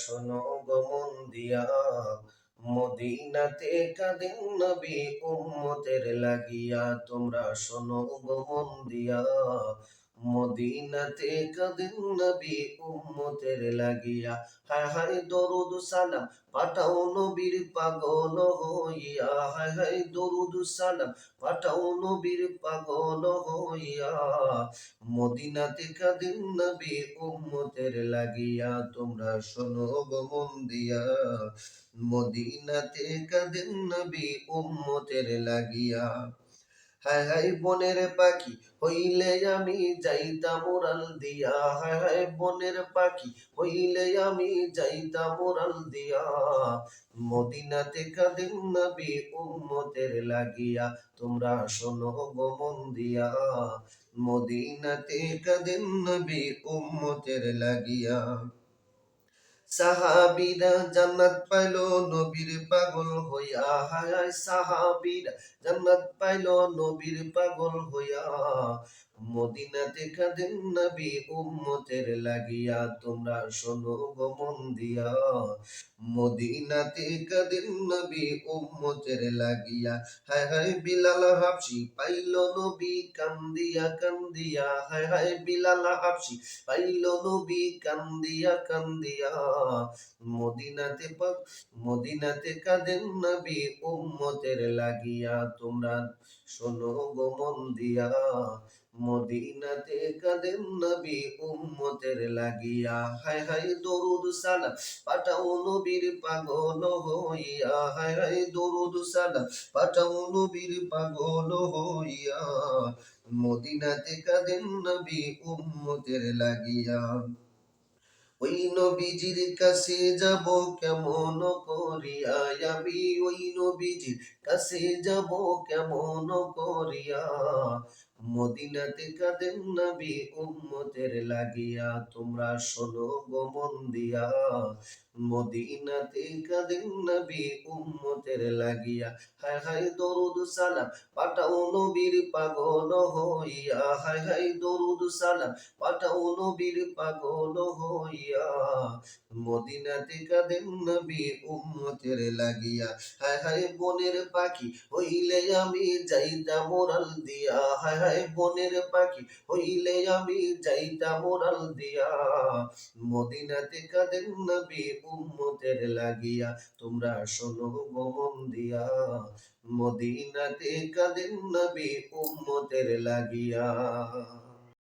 শোনো গমন দিয়া মদিনাতে কাদিন নবী উম্মতের লাগিয়া তোমরা শোনো গমন দিয়া মদিনাতে কাদিন নবী উম্মতের লাগিয়া। হায় হায় দরুদ সালাম, পাঠাও নবীর পাগল হইয়া। হায় হায় দরুদ সালাম, পাঠাও নবীর পাগল হইয়া। মদিনাতে কাদিন নবী উম্মতের লাগিয়া, তোমরা শোনো গমন দিয়া। মদিনাতে কাদিন নবী উম্মতের লাগিয়া। হায় হায় বনের পাখি, হইলে আমি যাইতাম ওরাল দিয়া। হায় হায় বনের পাখি, হইলে আমি যাইতাম ওরাল দিয়া। মদিনাতে কাদিন নবী উম্মতের লাগিয়া, তোমরা শোনো গমন দিয়া। মদিনাতে কাদিন নবী উম্মতের লাগিয়া। সাহাবিরা জান্নাত পাইল নবীর পাগল হইয়া হায় সাহাবিরা জান্নাত পাইল নবীর পাগল হইয়া মদিনাতে কাঁদেন নবী, উম্মতের লাগিয়া। তোমরা শোনো গমন দিয়া। মদিনাতে কাঁদেন নবী, উম্মতের লাগিয়া। হায় হায় বিলাল হাবশি পাইল নবী কান্দিয়া কান্দিয়া। হায় হায় বিলাল হাবশি পাইল নবী কান্দিয়া কান্দিয়া। মদিনাতে পাক, মদিনাতে কাঁদেন নবী, উম্মতের লাগিয়া। তোমরা শোনো গমন দিয়া। মদিনাতে কাঁদেন নবী উম্মতের লাগিয়া। হায় হায় দরুদ সালাম, পাঠাও নবীর পাগল হইয়া। হায় হায় দরুদ সালাম, পাঠাও নবীর পাগল হইয়া। মদিনাতে নবী উম্মতের লাগিয়া। ওই নবীজির কাছে যাব কেমন করিয়া? আমি ওই নবীজির কাছে যাব কেমন করিয়া? মদিনাতে কাদেন নবী, উম্মতের লাগিয়া। তোমরা শোনো গমন দিয়া। মদিনাতে কাদেন নবী, উম্মতের লাগিয়া। হায় হায় দরুদ সালাম, পাঠাও নবীর পাগল হইয়া। হায় হায় দরুদ সালাম, পাঠাও নবীর পাগল হইয়া। মদিনাতে কাদেন নবী, উম্মতের লাগিয়া। হায় হায় বনের পাখি হইলে আমি যাইতাম মোরাল দিয়া। হায় হায় বনের পাখি হইলে আমি যাইতা মোরাল দিয়া। মদিনাতে কাদেন নবী উম্মতের লাগিয়া, তোমরা শোনো গমন দিয়া। মদিনাতে কাদেন নবী উম্মতের লাগিয়া।